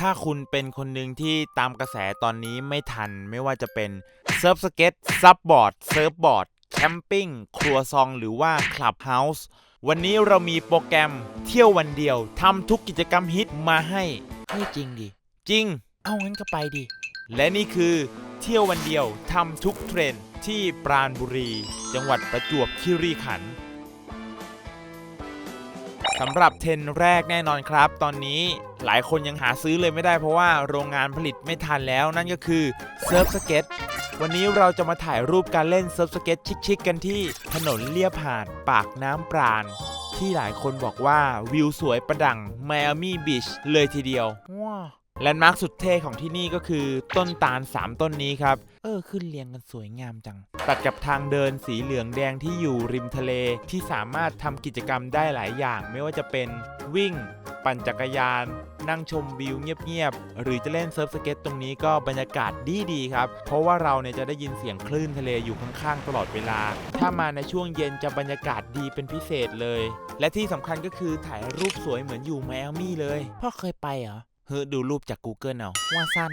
ถ้าคุณเป็นคนหนึ่งที่ตามกระแสตอนนี้ไม่ทันไม่ว่าจะเป็นเซิร์ฟสเก็ตซับบอร์ดเซิร์ฟบอร์ดแคมปิ้งครัวซองหรือว่าคลับเฮาส์วันนี้เรามีโปรแกรมเที่ยววันเดียวทำทุกกิจกรรมฮิตมาให้เฮ้ยจริงดิ จริง เอางั้นก็ไปดิ และนี่คือเที่ยววันเดียวทำทุกเทรนที่ปราณบุรี จังหวัดประจวบคีรีขันธ์ สำหรับเทรนแรกแน่นอนครับ ตอนนี้หลายคนยังหาซื้อเลยไม่ได้เพราะว่าโรงงานผลิตไม่ทันแล้วนั่นก็คือเซิร์ฟสเก็ตวันนี้เราจะมาถ่ายรูปการเล่นเซิร์ฟสเก็ตชิคๆกันที่ถนนเลียบหาดปากน้ำปราณ ที่หลายคนบอกว่าวิวสวยประดังไมอามี่บีชเลยทีเดียวว้า แลนด์มาร์คสุดเท่ของที่นี่ก็คือต้นตาล 3 ต้นนี้ครับ เออ ขึ้นเรียงกันสวยงามจัง ตัดกับทางเดินสีเหลืองแดงที่อยู่ริมทะเลที่สามารถทำกิจกรรมได้หลายอย่าง ไม่ว่าจะเป็นวิ่ง ปั่นจักรยาน นั่งชมวิวเงียบๆ หรือจะเล่นเซิร์ฟสเก็ตตรงนี้ก็บรรยากาศดีๆครับ เพราะว่าเราเนี่ยจะได้ยินเสียงคลื่นทะเลอยู่ข้างๆตลอดเวลา ถ้ามาในช่วงเย็นจะบรรยากาศดีเป็นพิเศษเลย และที่สำคัญก็คือถ่ายรูปสวยเหมือนอยู่ไมอามี่เลยพ่อเคยไปเหรอ เฮ้ยดูรูปจาก Google เอาว่าสั้น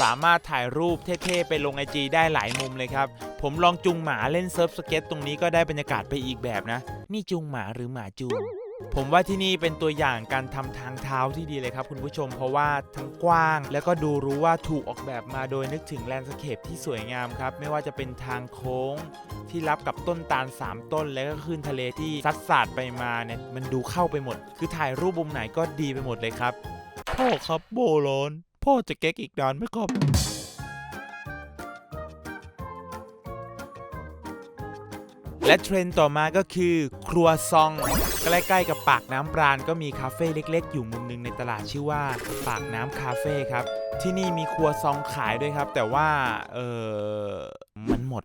สามารถถ่ายรูปเท่ๆ ไปลงไอจีได้หลายมุมเลยครับ ผมลองจุงหมาเล่นเซิร์ฟสเก็ตตรงนี้ก็ได้บรรยากาศไปอีกแบบนะ นี่จุงหมาหรือหมาจูง ผมว่าที่นี่เป็นตัวอย่างการทำทางเท้าที่ดีเลยครับคุณผู้ชมเพราะว่าทั้งกว้าง แล้วก็ดูรู้ว่าถูกออกแบบมาโดยนึกถึงแลนด์สเคปที่สวยงามครับ ไม่ว่าจะเป็นทางโค้ง ที่รับกับต้นตาล 3 ต้น แล้วก็ขึ้นทะเลที่ซัดสาดไปมาเนี่ยมันดูเข้าไปหมด คือถ่ายรูปมุมไหนก็ดีไปหมดเลยครับ พ่อครับโบร้อน พ่อจะเก๊กอีกนานไหมครับ และเทรนด์ต่อมาก็คือ ครัวซอง ใกล้ๆกับปากน้ำปราณก็มีคาเฟ่เล็ก ๆ อยู่มุมหนึงในตลาดชื่อว่า ปากน้ำคาเฟ่ครับ ที่นี่มีครัวซองขายด้วยครับ แต่ว่า เออมันหมด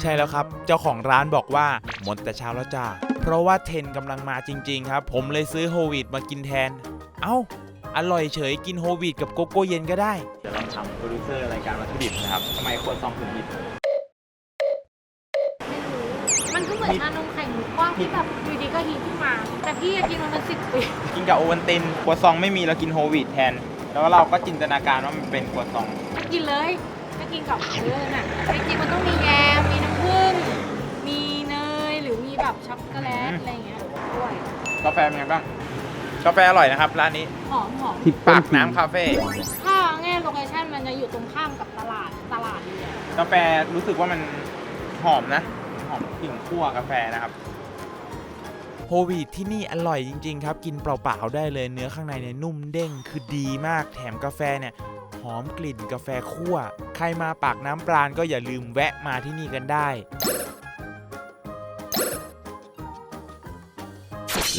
ใช่แล้วครับ เจ้าของร้านบอกว่าหมดแต่เช้าแล้วจ้าเพราะว่าเทรนกำลังมาจริง ๆ ครับ ผมเลยซื้อโฮวีดมากินแทน เอ้า อร่อยเฉยกินโฮวีดกับโกโก้เย็นก็ได้ เดี๋ยวเราทำโปรดิวเซอร์รายการวัตถุดิบนะครับทำไมควรซองถึงฮิตมันก็เหมือนชานมไข่มุกกว้างที่แบบอยู่ดีก็ฮิตขึ้นมา แต่พี่อะกินมันเป็นสิบปีกินกับโอวัลตินครัวซองไม่มีเรากินโฮลวีตแทน แล้วเราก็จินตนาการว่ามันเป็นครัวซอง กินเลยไม่กินกับเออน่ะจริงๆมันต้องมีแยมมีน้ำผึ้งมีเนยหรือมีแบบช็อกโกแลตอะไรอย่างเงี้ยด้วยกาแฟเป็นไงบ้าง กาแฟอร่อยนะครับ ร้านนี้หอมหอมปากน้ำคาเฟ่ถ้าง่ายโลเคชั่นมันจะอยู่ตรงข้ามกับตลาดตลาดเลยอะกาแฟรู้สึกว่ามันหอมนะ หอมกลิ่นคั่วกาแฟนะครับ โฮวีดที่นี่อร่อยจริง ๆ ครับ กินเปล่า ๆ ได้เลยเนื้อข้างในเนี่ยนุ่มเด้งคือดีมากแถมกาแฟเนี่ยหอมกลิ่นกาแฟคั่ว ใครมาปากน้ำปราณก็อย่าลืมแวะมาที่นี่กันได้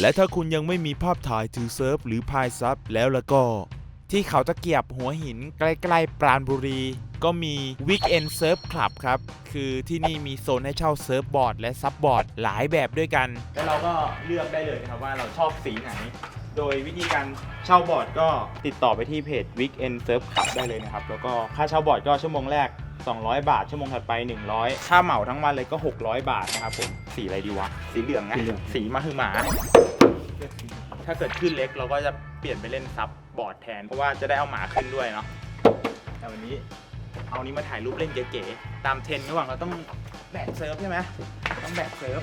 และถ้าคุณยังไม่มีภาพถ่ายถือเซิร์ฟหรือพายซับแล้วล้วก็ ที่เขาตะเกียบหัวหินใกล้ๆปราณบุรี ก็มี Weekend Surf Club ครับ คือที่นี่มีโซนให้เช่าเซิร์ฟบอร์ดและซับบอร์ดหลายแบบด้วยกัน แล้วเราก็เลือกได้เลยนะครับว่าเราชอบสีไหน โดยวิธีการเช่าบอร์ดก็ติดต่อไปที่เพจ Weekend Surf Club ได้เลยนะครับ แล้วก็ค่าเช่าบอร์ดก็ชั่วโมงแรก 200 บาท ชั่วโมงถัดไป 100 ถ้าเหมาทั้งวันเลยก็ 600 บาทนะครับผมสีอะไรดีวะ สีเหลืองนะ สีมาคือหมา ถ้าเกิดขึ้นเล็กเราก็จะเปลี่ยนไปเล่นซับบอร์ดแทน เพราะว่าจะได้เอาหมาขึ้นด้วยเนาะแต่วันนี้เอานี้มาถ่ายรูปเล่นเก๋ๆตามเทรนด์ระหว่างเราต้องแบกเซิร์ฟใช่ไหมต้องแบกเซิร์ฟ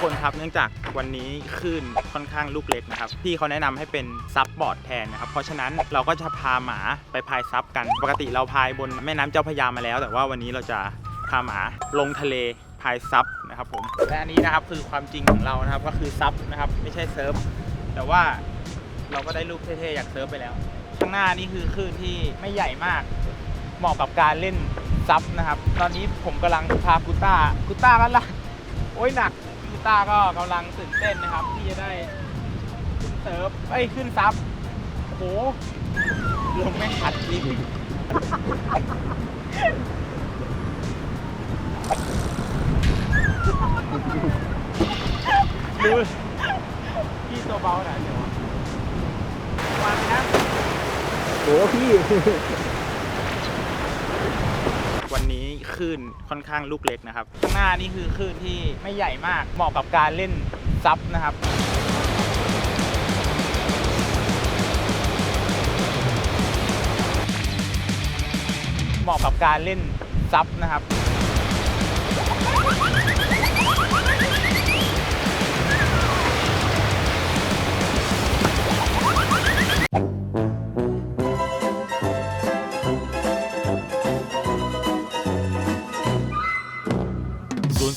คนครับเนื่องจากวันนี้คลื่นค่อนข้างลูกเล็กนะครับพี่เขาแนะนำให้เป็นซับบอร์ดแทนนะครับ เพราะฉะนั้นเราก็จะพาหมาไปพายซับกัน ปกติเราพายบนแม่น้ำเจ้าพระยามาแล้ว แต่ว่าวันนี้เราจะพาหมาลงทะเลพายซับนะครับผมและอันนี้นะครับคือความจริงของเรานะครับก็คือซับนะครับไม่ใช่เซิร์ฟแต่ว่าเราก็ได้รูปเท่ๆอยากเซิร์ฟไปแล้ว ข้างหน้านี่คือคลื่นที่ไม่ใหญ่มากเหมาะกับการเล่นซับนะครับ ตอนนี้ผมกำลังพากุต้ากุต้ากันละโอ้ยหนัก ต้าก็กำลังตื่นเต้นนะครับ ที่จะได้ขึ้นเซิร์ฟเอ้ยขึ้นซับโอ้โหลงไม่ขัดจริงดูพี่ตัวเบาหน่อยเดี๋ยววางนะโอ้พี่ วันนี้คลื่นค่อนข้างลูกเล็กนะครับ ข้างหน้านี่คือคลื่นที่ไม่ใหญ่มากเหมาะกับการเล่นซับนะครับเหมาะกับการเล่นซับนะครับ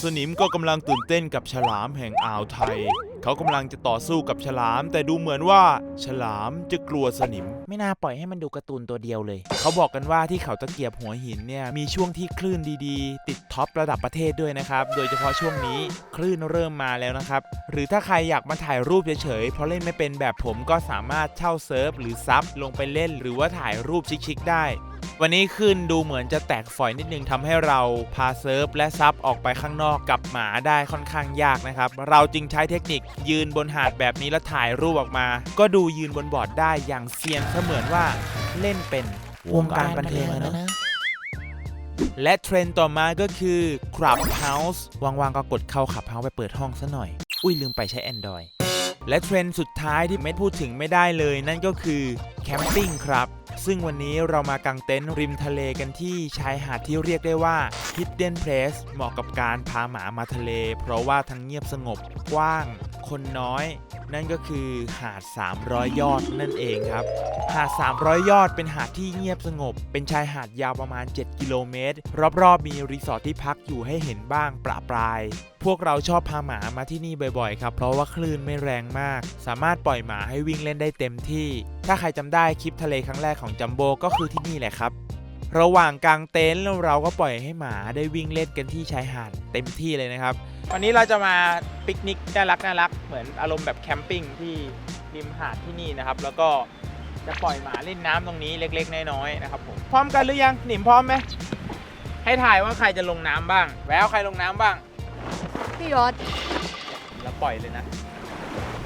สนสนิมก็กำลังตื่นเต้นกับฉลามแห่งอ่าวไทย เขากำลังจะต่อสู้กับฉลาม แต่ดูเหมือนว่าฉลามจะกลัวสนิม ไม่น่าปล่อยให้มันดูการ์ตูนตัวเดียวเลย เขาบอกกันว่าที่เขาตะเกียบหัวหินเนี่ยมีช่วงที่คลื่นดีๆ ติดท็อประดับประเทศด้วยนะครับ โดยเฉพาะช่วงนี้คลื่นเริ่มมาแล้วนะครับ หรือถ้าใครอยากมาถ่ายรูปเฉยๆเพราะเล่นไม่เป็นแบบผมก็สามารถเช่าเซิร์ฟหรือซับลงไปเล่น หรือว่าถ่ายรูปชิคๆได้ วันนี้ขึ้นดูเหมือนจะแตกฝอยนิดนึงทำให้เราพาเซิร์ฟและซับออกไปข้างนอกกับหมาได้ค่อนข้างยากนะครับ เราจึงใช้เทคนิคยืนบนหาดแบบนี้แล้วถ่ายรูปออกมา ก็ดูยืนบนบอร์ดได้อย่างเซียนเสมือนว่าเล่นเป็นวงการบันเทิงนะและเทรนด์ต่อมาก็คือ Clubhouse ว่างๆก็กดเข้า Clubhouse ไปเปิดห้องซะหน่อย อุ้ยลืมไปใช้ Android และเทรนด์สุดท้ายที่ไม่พูดถึงไม่ได้เลยนั่นก็คือแคมปิ้งครับ ซึ่งวันนี้เรามากางเต็นท์ริมทะเลกันที่ชายหาดที่เรียกได้ว่า Hidden Place เหมาะกับการพาหมามาทะเล เพราะว่าทั้งเงียบสงบกว้าง คนน้อย นั่นก็คือหาด 300 ยอดนั่นเองครับ หาด 300 ยอดเป็นหาดที่เงียบสงบ เป็นชายหาดยาวประมาณ 7 กิโลเมตร รอบๆ มีรีสอร์ทที่พักอยู่ให้เห็นบ้างประปราย พวกเราชอบพาหมามาที่นี่บ่อยๆครับเพราะว่าคลื่นไม่แรงมาก สามารถปล่อยหมาให้วิ่งเล่นได้เต็มที่ ถ้าใครจำได้คลิปทะเลครั้งแรกของจัมโบ้ก็คือที่นี่แหละครับ ระหว่างกลางเต็นท์เราก็ปล่อยให้หมาได้วิ่งเล่นกันที่ชายหาดเต็มที่เลยนะครับ วันนี้เราจะมาปิกนิกน่ารักน่ารักเหมือนอารมณ์แบบแคมปิ้งที่ริมหาดที่นี่นะครับ แล้วก็จะปล่อยหมาเล่นน้ำตรงนี้เล็กๆน้อยๆนะครับผมพร้อมกันหรือยังหนิมพร้อมไหมให้ถ่ายว่าใครจะลงน้ำบ้างแววใครลงน้ำบ้าง พี่ยศแล้วปล่อยเลยนะ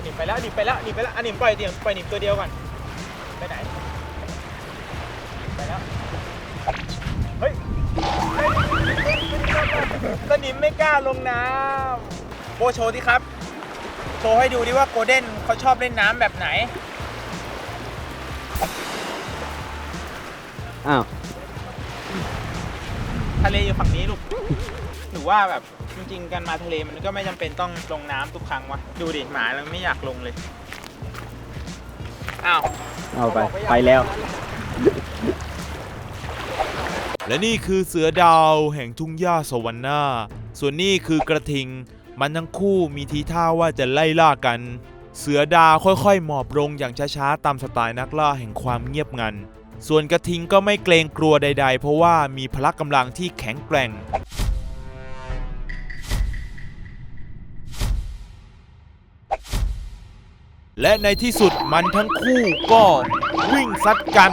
หนิมไปแล้วหนิมไปแล้วหนิมไปแล้วอันนิมปล่อยเดียวปล่อยหนิมตัวเดียวก่อนไปไหนไปแล้วเฮ้ยสนิมไม่กล้าลงน้ำโบโชว์ที่ครับ โชว์ให้ดูดิว่าโกลเด้นเขาชอบเล่นน้ำแบบไหน อ้าว ทะเลอยู่ฝั่งนี้ลูก รือว่าแบบจริงๆการมาทะเลมันก็ไม่จำเป็นต้องลงน้ำทุกครั้งวะดูดิหมาแล้วไม่อยากลงเลยอ้าว เอาไป ไปแล้ว และนี่คือเสือดาวแห่งทุ่งหญ้าสวรรค์นาส่วนนี่คือกระทิง มันทั้งคู่มีทีท่าว่าจะไล่ล่ากัน เสือดาวค่อยๆ หมอบลงอย่างช้าๆ ตามสไตล์นักล่าแห่งความเงียบงัน ส่วนกระทิงก็ไม่เกรงกลัวใดๆ เพราะว่ามีพละกำลังที่แข็งแกร่ง และในที่สุดมันทั้งคู่ก็วิ่งซัดกัน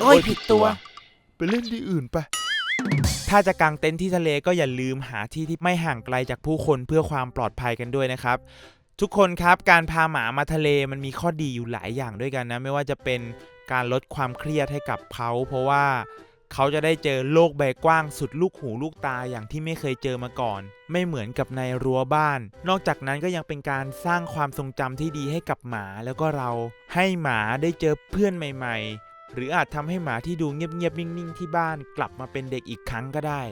โอ้ยผิดตัว ไปเล่นที่อื่นไปถ้าจะกางเต็นท์ที่ทะเลก็อย่าลืมหาที่ที่ไม่ห่างไกลจากผู้คนเพื่อความปลอดภัยกันด้วยนะครับ ทุกคนครับการพาหมามาทะเลมันมีข้อดีอยู่หลายอย่างด้วยกันนะ ไม่ว่าจะเป็นการลดความเครียดให้กับเขาเพราะว่า เขาจะได้เจอโลกใบกว้างสุดลูกหูลูกตาอย่างที่ไม่เคยเจอมาก่อน ไม่เหมือนกับในรั้วบ้าน นอกจากนั้นก็ยังเป็นการสร้างความทรงจำที่ดีให้กับหมาแล้วก็เรา ให้หมาได้เจอเพื่อนใหม่ ๆ หรืออาจทำให้หมาที่ดูเงียบๆนิ่งๆที่บ้านกลับมาเป็นเด็กอีกครั้งก็ได้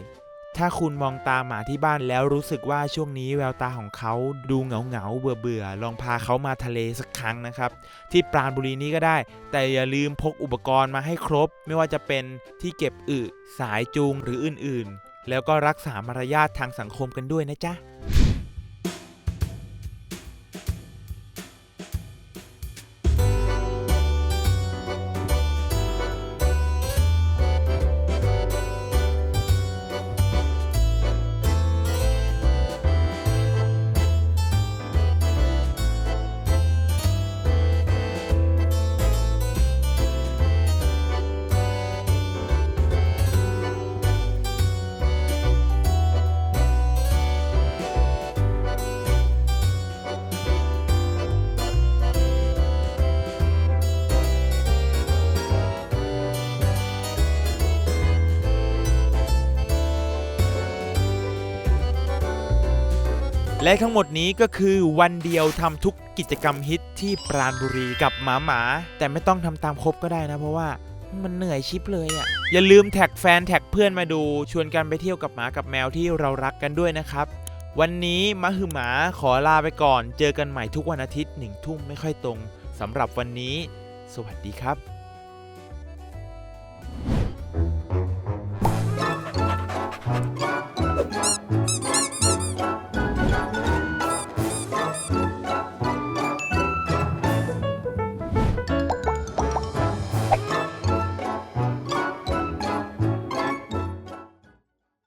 ถ้าคุณมองตาหมาที่บ้านแล้วรู้สึกว่าช่วงนี้แววตาของเขาดูเหงาเหงาเบื่อเบื่อลองพาเขามาทะเลสักครั้งนะครับ ที่ปราณบุรีนี้ก็ได้ แต่อย่าลืมพกอุปกรณ์มาให้ครบ ไม่ว่าจะเป็นที่เก็บอึสายจูงหรืออื่นๆ แล้วก็รักษามารยาททางสังคมกันด้วยนะจ๊ะ และทั้งหมดนี้ก็คือวันเดียวทำทุกกิจกรรมฮิตที่ปราณบุรีกับหมาหมา แต่ไม่ต้องทำตามครบก็ได้นะเพราะว่ามันเหนื่อยชิปเลยอะ่ะ อย่าลืมแท็กแฟนแท็กเพื่อนมาดู ชวนกันไปเที่ยวกับหมากับแมวที่เรารักกันด้วยนะครับ วันนี้มะฮือหมาขอลาไปก่อน เจอกันใหม่ทุกวันอาทิตย์หนึ่งทุ่มไม่ค่อยตรงสำหรับวันนี้ สวัสดีครับ